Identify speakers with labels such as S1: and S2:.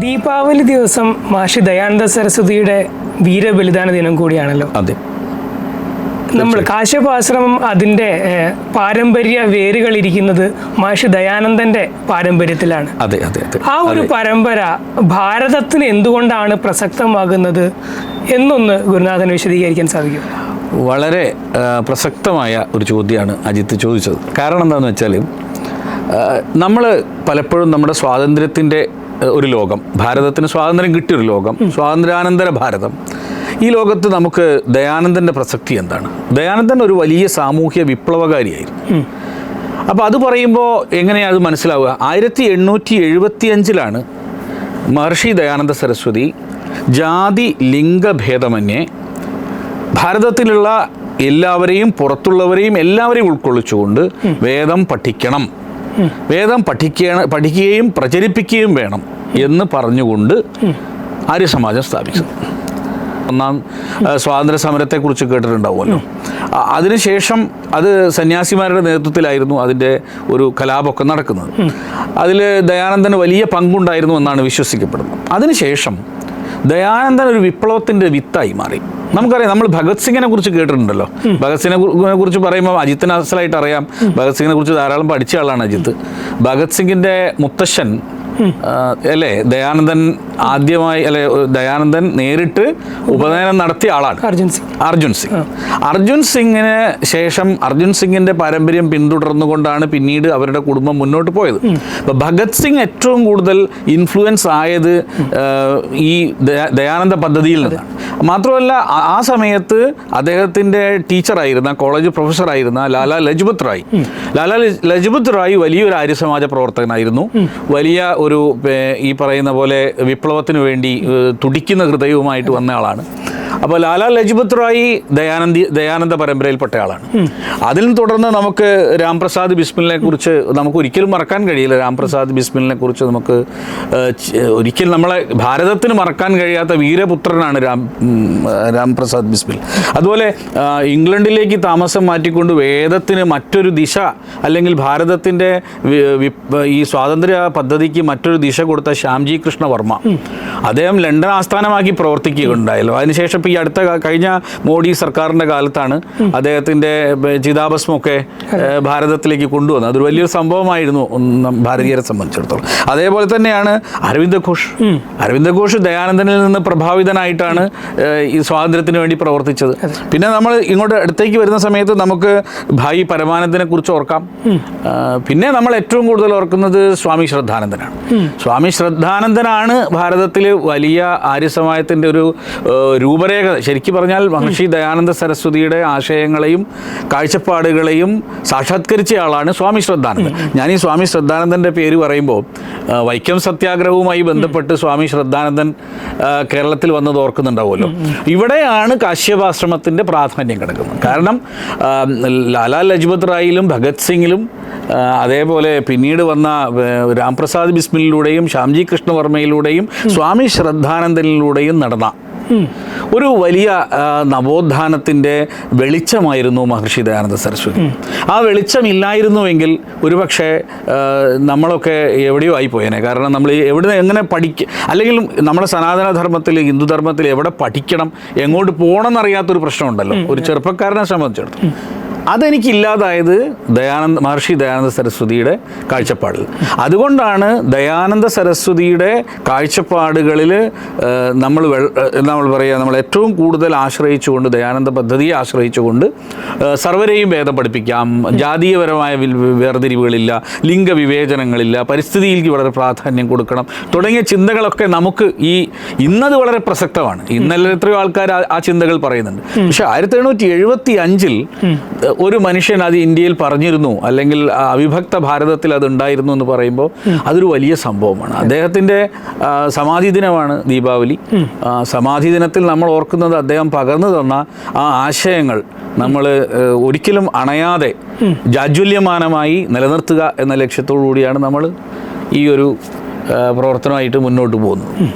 S1: ദീപാവലി ദിവസം മാഷി ദയാനന്ദ സരസ്വതിയുടെ വീരബലിദാന ദിനം കൂടിയാണല്ലോ.
S2: അതെ.
S1: നമ്മൾ കാശ്യപാശ്രമം അതിന്റെ ഏഹ്, പാരമ്പര്യ വേരുകൾ ഇരിക്കുന്നത് മാഷി ദയാനന്ദന്റെ പാരമ്പര്യത്തിലാണ്.
S2: അതെ അതെ
S1: ആ ഒരു പരമ്പര ഭാരതത്തിന് എന്തുകൊണ്ടാണ് പ്രസക്തമാകുന്നത് എന്നൊന്ന് ഗുരുനാഥന് വിശദീകരിക്കാൻ സാധിക്കും.
S2: വളരെ പ്രസക്തമായ ഒരു ചോദ്യമാണ് അജിത്ത് ചോദിച്ചത്. കാരണം എന്താണെന്ന് വെച്ചാൽ നമ്മൾ പലപ്പോഴും നമ്മുടെ സ്വാതന്ത്ര്യത്തിന്റെ ഒരു ലോകം. ഭാരതത്തിന് സ്വാതന്ത്ര്യം കിട്ടിയൊരു ലോകം. സ്വാതന്ത്ര്യാനന്തര ഭാരതം. ഈ ലോകത്ത് നമുക്ക് ദയാനന്ദന്റെ പ്രസക്തി എന്താണ്? ദയാനന്ദൻ ഒരു വലിയ സാമൂഹ്യ വിപ്ലവകാരിയായിരുന്നു. അപ്പോൾ അത് പറയുമ്പോൾ എങ്ങനെയാണ് അത് മനസ്സിലാവുക? ആയിരത്തി എണ്ണൂറ്റി എഴുപത്തി അഞ്ചിലാണ് മഹർഷി ദയാനന്ദ സരസ്വതി ജാതി ലിംഗഭേദമന്യേ ഭാരതത്തിലുള്ള എല്ലാവരെയും പുറത്തുള്ളവരെയും എല്ലാവരെയും ഉൾക്കൊള്ളിച്ചുകൊണ്ട് വേദം പഠിക്കണം. വേദം പഠിക്കണം പഠിക്കുകയും പ്രചരിപ്പിക്കുകയും വേണം എന്ന് പറഞ്ഞുകൊണ്ട് ആര്യസമാജം സ്ഥാപിച്ചു ഒന്നാം സ്വാതന്ത്ര്യ സമരത്തെക്കുറിച്ച് കേട്ടിട്ടുണ്ടാവുമല്ലോ. അതിനുശേഷം അത് സന്യാസിമാരുടെ നേതൃത്വത്തിലായിരുന്നു അതിന്റെ ഒരു കലാപമൊക്കെ നടക്കുന്നത്. അതിൽ ദയാനന്ദന് വലിയ പങ്കുണ്ടായിരുന്നു എന്നാണ് വിശ്വസിക്കപ്പെടുന്നത്. അതിനുശേഷം ദയാനന്ദൻ ഒരു വിപ്ലവത്തിന്റെ വിത്തായി മാറി. നമുക്കറിയാം നമ്മൾ ഭഗത് സിംഗിനെ കുറിച്ച് കേട്ടിട്ടുണ്ടല്ലോ. ഭഗത് സിംഗിനെ കുറിച്ച് പറയുമ്പോൾ അജിത്തിന് അസലായിട്ട് അറിയാം. ഭഗത് സിംഗിനെ കുറിച്ച് ധാരാളം പഠിച്ച ആളാണ് അജിത്ത്. ഭഗത് സിംഗിന്റെ മുത്തശ്ശൻ അല്ലേ ദയാനന്ദൻ ആദ്യമായി അല്ലെ ദയാനന്ദൻ നേരിട്ട് ഉപനയനം നടത്തിയ ആളാണ്.
S1: അർജുൻ സിംഗ്.
S2: അർജുൻ സിംഗ്. അർജുൻ സിംഗിന് ശേഷം അർജുൻ സിംഗിന്റെ പാരമ്പര്യം പിന്തുടർന്നുകൊണ്ടാണ് പിന്നീട് അവരുടെ കുടുംബം മുന്നോട്ട് പോയത്. അപ്പോൾ ഭഗത് സിംഗ് ഏറ്റവും കൂടുതൽ ഇൻഫ്ലുവൻസ് ആയത് ഈ ദയാനന്ദ പദ്ധതിയിൽ നിന്നാണ്. മാത്രമല്ല ആ- സമയത്ത് അദ്ദേഹത്തിന്റെ ടീച്ചറായിരുന്ന കോളേജ് പ്രൊഫസറായിരുന്ന ലാല ലജ്പത് റായ്. ലാല ലജ്- ലജ്പത് റായ് വലിയൊരു ആര്യസമാജ പ്രവർത്തകനായിരുന്നു. വലിയ ഒരു ഈ പറയുന്ന പോലെ വിപ്ലവത്തിന് വേണ്ടി തുടിക്കുന്ന ഹൃദയവുമായിട്ട് വന്ന ആളാണ്. അപ്പോൾ ലാലാ ലജ്പത് റായി ദയാനന്ദി ദയാനന്ദ പരമ്പരയിൽപ്പെട്ട ആളാണ്. അതിൽ തുടർന്ന് നമുക്ക് രാംപ്രസാദ് ബിസ്മിലിനെ കുറിച്ച് നമുക്ക് ഒരിക്കലും മറക്കാൻ കഴിയില്ല. രാംപ്രസാദ് ബിസ്മിലിനെ കുറിച്ച് നമുക്ക് ഒരിക്കലും നമ്മളെ ഭാരതത്തിന് മറക്കാൻ കഴിയാത്ത വീരപുത്രനാണ് രാം രാംപ്രസാദ് ബിസ്മിൽ. അതുപോലെ ഇംഗ്ലണ്ടിലേക്ക് താമസം മാറ്റിക്കൊണ്ട് വേദത്തിന് മറ്റൊരു ദിശ അല്ലെങ്കിൽ ഭാരതത്തിന്റെ ഈ സ്വാതന്ത്ര്യ പദ്ധതിക്ക് മറ്റൊരു ദിശ കൊടുത്ത ശ്യാംജി കൃഷ്ണ വർമ്മ അദ്ദേഹം ലണ്ടൻ ആസ്ഥാനമാക്കി പ്രവർത്തിക്കുകയുണ്ടായല്ലോ. അതിനുശേഷം ഇപ്പോൾ ഈ അടുത്ത കഴിഞ്ഞ മോഡി സർക്കാരിന്റെ കാലത്താണ് അദ്ദേഹത്തിന്റെ ചിതാഭസ്മൊക്കെ ഭാരതത്തിലേക്ക് കൊണ്ടുവന്നത്. അതൊരു വലിയൊരു സംഭവമായിരുന്നു ഭാരതീയരെ സംബന്ധിച്ചിടത്തോളം. അതേപോലെ തന്നെയാണ് അരവിന്ദ ഘോഷ്. അരവിന്ദ ഘോഷ് ദയാനന്ദനിൽ നിന്ന് പ്രഭാവിതനായിട്ടാണ് ഈ സ്വാതന്ത്ര്യത്തിന് വേണ്ടി പ്രവർത്തിച്ചത്. പിന്നെ നമ്മൾ ഇങ്ങോട്ട് അടുത്തേക്ക് വരുന്ന സമയത്ത് നമുക്ക് ഭായി പരമാനന്ദനെ കുറിച്ച് ഓർക്കാം. പിന്നെ നമ്മൾ ഏറ്റവും കൂടുതൽ ഓർക്കുന്നത് സ്വാമി ശ്രദ്ധാനന്ദനാണ്. സ്വാമി ശ്രദ്ധാനന്ദനാണ് ഭാരതത്തിൽ വലിയ ആര്യസമായത്തിന്റെ ഒരു ഏഹ്, രൂപരേഖ ശരിക്കും പറഞ്ഞാൽ മഹർഷി ദയാനന്ദ സരസ്വതിയുടെ ആശയങ്ങളെയും കാഴ്ചപ്പാടുകളെയും സാക്ഷാത്കരിച്ച ആളാണ് സ്വാമി ശ്രദ്ധാനന്ദൻ. ഞാൻ ഈ സ്വാമി ശ്രദ്ധാനന്ദന്റെ പേര് പറയുമ്പോൾ വൈക്കം സത്യാഗ്രഹവുമായി ബന്ധപ്പെട്ട് സ്വാമി ശ്രദ്ധാനന്ദൻ കേരളത്തിൽ വന്നത് ഓർക്കുന്നുണ്ടാവുമല്ലോ. ഇവിടെയാണ് കാശ്യപാശ്രമത്തിന്റെ പ്രാധാന്യം കിടക്കുന്നത്. കാരണം ലാലാ ലജ്പത് റായിലും ഭഗത് സിംഗിലും അതേപോലെ പിന്നീട് വന്ന രാംപ്രസാദ് ബിസ്മിലൂടെയും ശ്യാംജി കൃഷ്ണവർമ്മയിലൂടെയും സ്വാമി ശ്രദ്ധാനന്ദനിലൂടെയും നടന്ന ഒരു വലിയ നവോത്ഥാനത്തിന്റെ വെളിച്ചമായിരുന്നു മഹർഷി ദയാനന്ദ സരസ്വതി. ആ വെളിച്ചമില്ലായിരുന്നുവെങ്കിൽ ഒരുപക്ഷെ നമ്മളൊക്കെ എവിടെയോ ആയി പോയേനെ കാരണം നമ്മൾ എവിടെ എങ്ങനെ പഠിക്ക അല്ലെങ്കിൽ നമ്മുടെ സനാതന ധർമ്മത്തിൽ ഹിന്ദു ധർമ്മത്തിൽ എവിടെ പഠിക്കണം എങ്ങോട്ട് പോകണം എന്നറിയാത്തൊരു പ്രശ്നമുണ്ടല്ലോ ഒരു ചെറുപ്പക്കാരനെ സംബന്ധിച്ചിടത്തോളം. അതെനിക്കില്ലാതായത് ദയാനന്ദ മഹർഷി ദയാനന്ദ സരസ്വതിയുടെ കാഴ്ചപ്പാടിൽ. അതുകൊണ്ടാണ് ദയാനന്ദ സരസ്വതിയുടെ കാഴ്ചപ്പാടുകളിൽ നമ്മൾ നമ്മൾ പറയുക നമ്മൾ ഏറ്റവും കൂടുതൽ ആശ്രയിച്ചുകൊണ്ട് ദയാനന്ദ പദ്ധതിയെ ആശ്രയിച്ചുകൊണ്ട് സർവരെയും ഭേദം പഠിപ്പിക്കാം. ജാതീയപരമായ വേർതിരിവുകളില്ല ലിംഗവിവേചനങ്ങളില്ല പരിസ്ഥിതിയിലേക്ക് വളരെ പ്രാധാന്യം കൊടുക്കണം തുടങ്ങിയ ചിന്തകളൊക്കെ നമുക്ക് ഈ ഇന്നത് വളരെ പ്രസക്തമാണ്. ഇന്നലെ എത്രയോ ആൾക്കാർ ആ- ചിന്തകൾ പറയുന്നുണ്ട്. പക്ഷെ ആയിരത്തി എണ്ണൂറ്റി എഴുപത്തി അഞ്ചിൽ ഒരു മനുഷ്യൻ അത് ഇന്ത്യയിൽ പറഞ്ഞിരുന്നു അല്ലെങ്കിൽ അവിഭക്ത ഭാരതത്തിൽ അത് ഉണ്ടായിരുന്നു എന്ന് പറയുമ്പോൾ അതൊരു വലിയ സംഭവമാണ്. അദ്ദേഹത്തിന്റെ സമാധി ദിനമാണ് ദീപാവലി. സമാധി ദിനത്തിൽ നമ്മൾ ഓർക്കുന്നത് അദ്ദേഹം പകർന്നു തന്ന ആ ആശയങ്ങൾ നമ്മൾ ഒരിക്കലും അണയാതെ ജാജ്വല്യമാനമായി നിലനിർത്തുക എന്ന ലക്ഷ്യത്തോടു കൂടിയാണ് നമ്മൾ ഈ ഒരു പ്രവർത്തനമായിട്ട് മുന്നോട്ട് പോകുന്നത്.